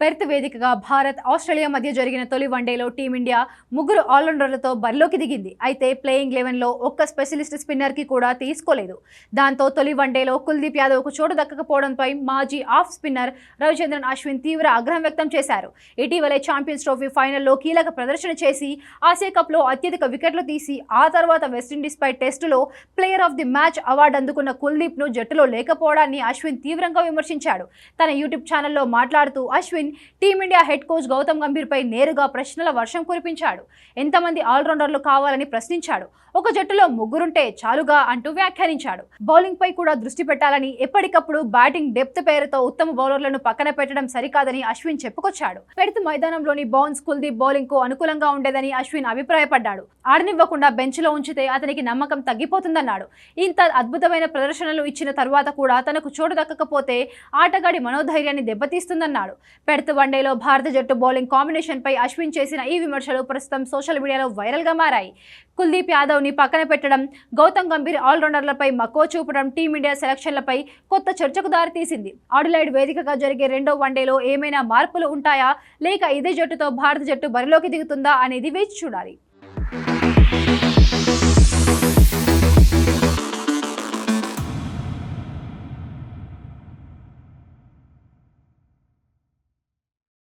Perth వేదికగా Bharat Australia మధ్య జరిగిన తొలి వన్డేలో టీమిండియా ముగ్గురు ఆల్రౌండర్లతో బరిలోకి దిగింది. అయితే ప్లేయింగ్ లెవెన్లో ఒక్క స్పెషలిస్ట్ స్పిన్నర్కి కూడా తీసుకోలేదు. దాంతో తొలి వన్డేలో కుల్దీప్ యాదవ్కు చోటు దక్కకపోవడంపై మాజీ ఆఫ్ స్పిన్నర్ రవిచంద్రన్ అశ్విన్ తీవ్ర ఆగ్రహం వ్యక్తం చేశారు. ఇటీవలే ఛాంపియన్స్ ట్రోఫీ ఫైనల్లో కీలక ప్రదర్శన చేసి ఆసియా కప్లో అత్యధిక వికెట్లు తీసి ఆ తర్వాత వెస్టిండీస్పై టెస్టులో player of the match award అందుకున్న కుల్దీప్ను జట్టులో లేకపోవడాన్ని అశ్విన్ తీవ్రంగా విమర్శించాడు. తన యూట్యూబ్ ఛానల్లో మాట్లాడుతూ Ashwin team India head coach Gautam గంభీర్పై నేరుగా ప్రశ్నల వర్షం కురిపించాడు. ఎంతమంది ఆల్రౌండర్లు కావాలని ప్రశ్నించాడు. ఒక జట్టులో ముగ్గురుంటే చాలుగా అంటూ వ్యాఖ్యానించాడు. బౌలింగ్ పై కూడా దృష్టి పెట్టాలని ఎప్పటికప్పుడు బ్యాటింగ్ డెప్త్ పేరుతో ఉత్తమ బౌలర్లను పక్కన పెట్టడం సరికాదని అశ్విన్ చెప్పుకొచ్చాడు. పెడత్ మైదానంలోని బౌన్స్ కుల్దీప్ బౌలింగ్కు అనుకూలంగా ఉండేదని అశ్విన్ అభిప్రాయపడ్డాడు. ఆడనివ్వకుండా బెంచ్లో ఉంచితే అతనికి నమ్మకం తగ్గిపోతుందన్నాడు. ఇంత అద్భుతమైన ప్రదర్శనలు ఇచ్చిన తర్వాత కూడా తనకు చోటు దక్కకపోతే ఆటగాడి మనోధైర్యాన్ని దెబ్బతీస్తుందన్నాడు. పెడత్ వన్డేలో భారత జట్టు బౌలింగ్ కాంబినేషన్పై అశ్విన్ చేసిన ఈ విమర్శలు ప్రస్తుతం సోషల్ మీడియాలో వైరల్గా మారాయి. కుల్దీప్ యాదవ్ని పక్కన పెట్టడం గౌతమ్ గంభీర్ ఆల్రౌండర్లపై మక్కువ చూపడం టీమిండియా సెలక్షన్లపై కొత్త చర్చకు దారితీసింది. ఆడిలైడ్ వేదికగా జరిగే రెండో వన్డేలో ఏమైనా మార్పులు ఉంటాయా? లేక ఇదే జట్టుతో భారత జట్టు బరిలోకి దిగుతుందా అనేది వేచి చూడాలి.